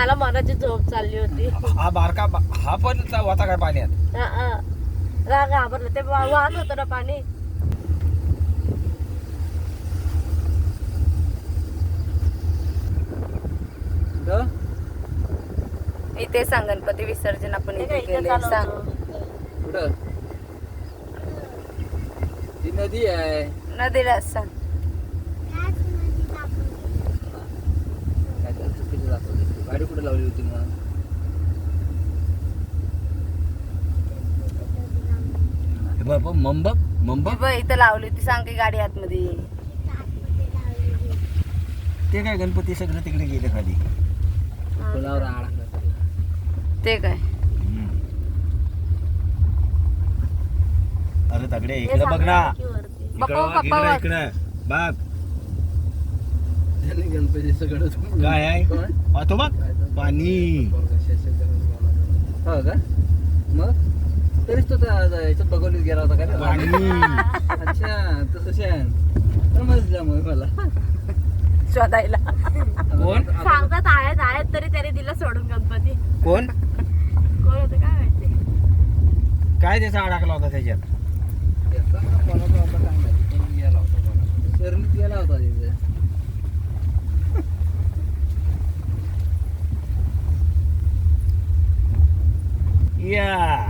त्याला मनाची झोप चालली होती. हा बारका बा- हा पण चा- होता काय पाण्यात? हा, हा. राग घाबरलं. ते वा- वाहत होतं ना पाणी? इथे सांग गणपती विसर्जन आपण ते इथे काय इथे केले चालू सांग. होतं. कुठं? ती नदी आहे. नदीला सांग काय त्याला चुकीचं दाखवलं तू. गाडी कुठे लावली होती मग? हे बघ बघ, मंबक मंबक बघ इथं लावली होती. सांग की गाडी आतमध्ये. ते काय गणपती सगळं तिकडे गेले खाली. फुलावर. ते काय. अरे तगडे इकडे बघ ना. बघ, इकडं बघ. इकडं. बघ. त्याने गणपती सगळं काय आहे? कोण? हा, तो बघ पाणी. हो का? मग? तरीच तो त्या त्या याच्यात बघवलीत गेला होता का रे? पाणी. अच्छा तसं शान. समजलं मग मला. शोधायला. कोण? सांगतात आहेत आहेत तरी त्याने दिला सोडून गणपती. कोण? कोण होतं काय माहिती? काय त्याचा अडकला होता त्याच्यात? याचा कोणाचा होता काय माहिती पण गेला होता कोणाचा. शरणीत गेला होता तिथे. Yeah.